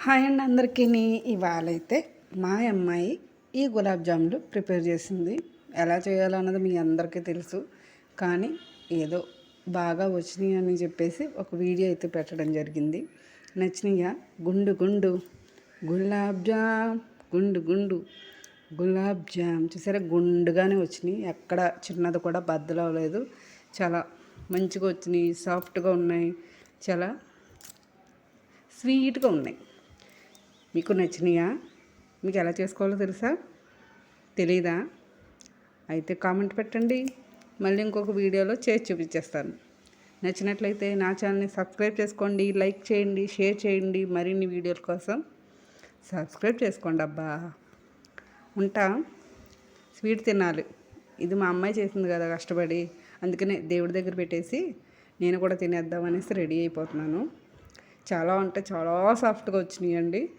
Hi అండి అందరికీ. ఇవాళ అయితే మా అమ్మాయి ఈ గులాబ్ జాములు ప్రిపేర్ చేసింది. ఎలా చేయాలన్నది మీ అందరికీ తెలుసు. కానీ ఏదో బాగా వచ్చినాయి అని చెప్పేసి ఒక వీడియో అయితే పెట్టడం జరిగింది. నచ్చినాయా? గుండు గుండు. గులాబ్ జామ్ గుండు గుండు. గులాబ్ జామ్. చూసారా? గుండుగానే వచ్చినాయి. ఎక్కడ చిన్నది కూడా బద్దలు అవ్వలేదు. చాలా మంచిగా వచ్చినాయి. సాఫ్ట్గా ఉన్నాయి. చాలా స్వీట్గా ఉన్నాయి. మీకు నచ్చినాయా? మీకు ఎలా చేసుకోవాలో తెలుసా? తెలీదా? అయితే కామెంట్ పెట్టండి. మళ్ళీ ఇంకొక వీడియోలో చేసి చూపించేస్తాను. నచ్చినట్లయితే నా ఛానల్ని సబ్స్క్రైబ్ చేసుకోండి లైక్ చేయండి షేర్ చేయండి. మరిన్ని వీడియోల కోసం సబ్స్క్రైబ్ చేసుకోండి అబ్బా. ఉంటా? స్వీట్ తినాలి. ఇది మా అమ్మాయి చేసింది కదా కష్టపడి. అందుకనే దేవుడి దగ్గర పెట్టేసి నేను కూడా తినేద్దాం అనేసి రెడీ అయిపోతున్నాను. చాలా అంటే చాలా సాఫ్ట్గా వచ్చినాయండి.